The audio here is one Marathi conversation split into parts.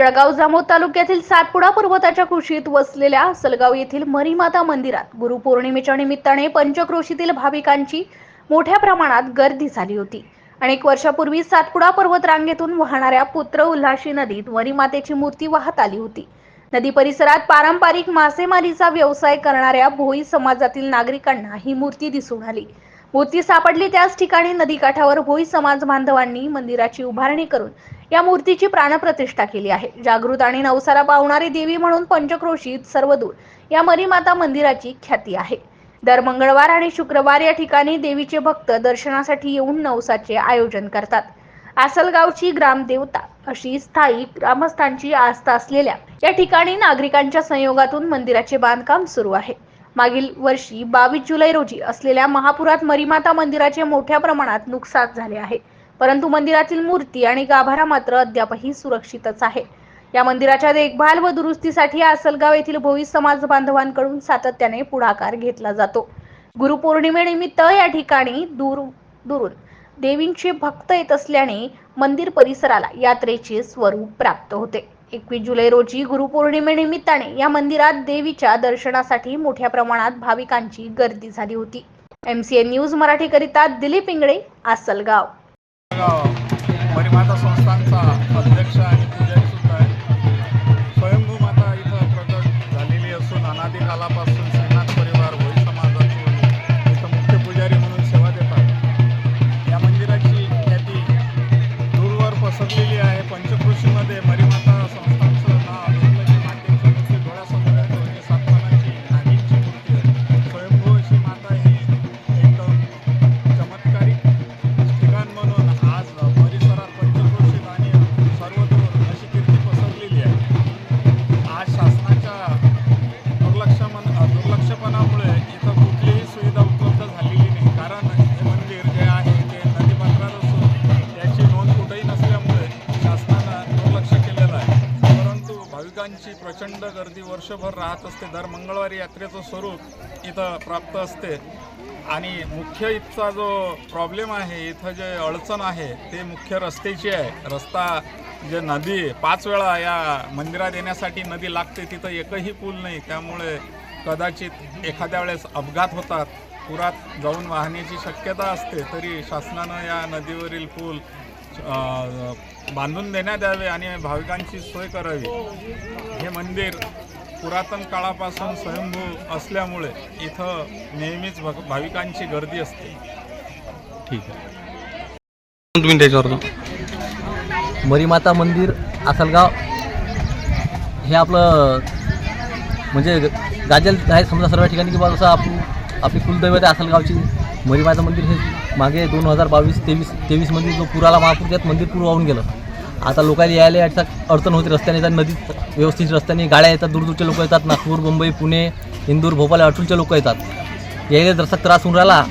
जळगाव जामोद तालुक्यातील सातपुडा पर्वताच्या कुशीत वसलेल्या सलगाव येथील मरीमाता मंदिरात गुरुपौर्णिमेच्या निमित्ताने पंचक्रोशीतील भाविकांची मोठ्या प्रमाणात गर्दी झाली होती. अनेक वर्षापूर्वी सातपुडा पर्वत रांगेतून वाहणाऱ्या पुत्र उल्हाशी नदीत मरीमातेची मूर्ती वाहत आली होती. नदी परिसरात पारंपरिक मासेमारीचा व्यवसाय करणाऱ्या भोई समाजातील नागरिकांना ही मूर्ती दिसून आली. मूर्ती सापडली त्याच ठिकाणी नदीकाठावर भोई समाज बांधवांनी मंदिराची उभारणी करून या मूर्तीची प्राणप्रतिष्ठा केली आहे. जागृत आणि नवसारा पावणारी देवी म्हणून पंचक्रोशीत सर्वदूर या मरीमाता मंदिराची ख्याती आहे. दर मंगळवार आणि शुक्रवार या ठिकाणी देवीचे भक्त दर्शनासाठी येऊन नवसाचे आयोजन करतात. आसलगावची ग्रामदेवता अशी स्थायी ग्रामस्थांची आस्था असलेल्या या ठिकाणी नागरिकांच्या संयोगातून मंदिराचे बांधकाम सुरू आहे. मागील वर्षी बावीस जुलै रोजी असलेल्या महापुरात मरीमाता मंदिराचे मोठ्या प्रमाणात नुकसान झाले आहे. परंतु मंदिरातील मूर्ती आणि गाभारा मात्र अद्यापही सुरक्षितच आहे. या मंदिराच्या देखभाल व दुरुस्तीसाठी आसलगाव येथील भोई समाज बांधवांकडून सातत्याने पुढाकार घेतला जातो. गुरुपौर्णिमेनिमित्त या ठिकाणी दूर दुरून देवींचे भक्त येत असल्याने मंदिर परिसराला यात्रेचे स्वरूप प्राप्त होते. एकवीस जुलै रोजी गुरुपौर्णिमेनिमित्ताने या मंदिरात देवीच्या दर्शनासाठी मोठ्या प्रमाणात भाविकांची गर्दी झाली होती. एमसीएन न्यूज मराठीकरिता दिलीप इंगळे आसलगाव. गाव परिमाता संस्थांचा अध्यक्ष आणि पुजारी भाविकांची प्रचंड गर्दी वर्षभर राहत असते. दर मंगळवारी यात्रेचं स्वरूप इथं प्राप्त असते. आणि मुख्य इथचा जो प्रॉब्लेम आहे इथं जे अडचण आहे ते मुख्य रस्त्याची आहे. रस्ता जे नदी पाच वेळा या मंदिरात येण्यासाठी नदी लागते तिथं एकही पूल नाही. त्यामुळे कदाचित एखाद्या वेळेस अपघात होतात. पुरात जाऊन वाहण्याची शक्यता असते तरी शासनानं या नदीवरील पूल बांधून देण्यात यावे आणि भाविकांची सोय करावी. हे मंदिर पुरातन काळापासून स्वयंभू असल्यामुळे इथं नेहमीच भक भाविकांची गर्दी असते. ठीक आहे. तुम्ही त्याच्यावर मरीमाता मंदिर आसलगाव. हे आपलं म्हणजे गाजल आहे समजा सर्व ठिकाणी किंवा जसं आपण आपली कुलदैवत आहे आसलगावची. मरीमाता मंदिर हे मागे दोन हजार बावीस तेवीस तेवीसमध्ये जो पुराला महापूर त्यात मंदिर पूर वाहून गेलं. आता लोकांना यायला याचा अडचण होते रस्त्याने येतात नदीत व्यवस्थित रस्त्याने गाड्या येतात दूरदूरचे लोक येतात नागपूर मुंबई पुणे इंदूर भोपाळ अटूलचे लोक येतात. यायला जसा त्रास होऊन राहिला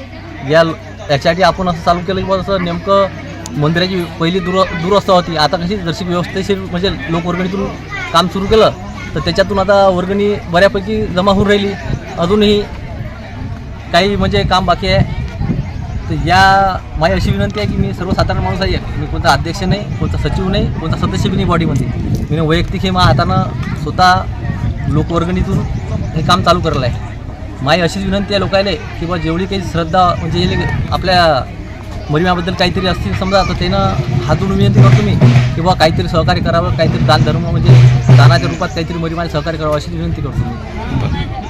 या याच्यासाठी आपण असं चालू केलं की बुवा नेमकं मंदिराची पहिली दूर दुरवस्था होती. आता कशी जशी व्यवस्थेशीर म्हणजे लोकवर्गणीतून काम सुरू केलं तर त्याच्यातून आता वर्गणी बऱ्यापैकी जमा होऊन राहिली. अजूनही काही म्हणजे काम बाकी आहे. तर या माझी अशी विनंती आहे की मी सर्वसाधारण माणूस आहे. मी कोणता अध्यक्ष नाही कोणता सचिव नाही कोणता सदस्य बी नाही बॉडीमध्ये मी वैयक्तिक हे मा हातानं स्वतः लोकवर्गणीतून हे काम चालू करलं आहे. माझी अशीच विनंती आहे लोकायले की बा जेवढी काही श्रद्धा म्हणजे आपल्या मरिमाबद्दल काहीतरी असतील समजा तर त्यानं हातून विनंती करतो मी की बा काहीतरी सहकार्य करावं काहीतरी दान धर्म म्हणजे दानाच्या रूपात काहीतरी मरिमाला सहकार्य करावं अशी विनंती करतो मी.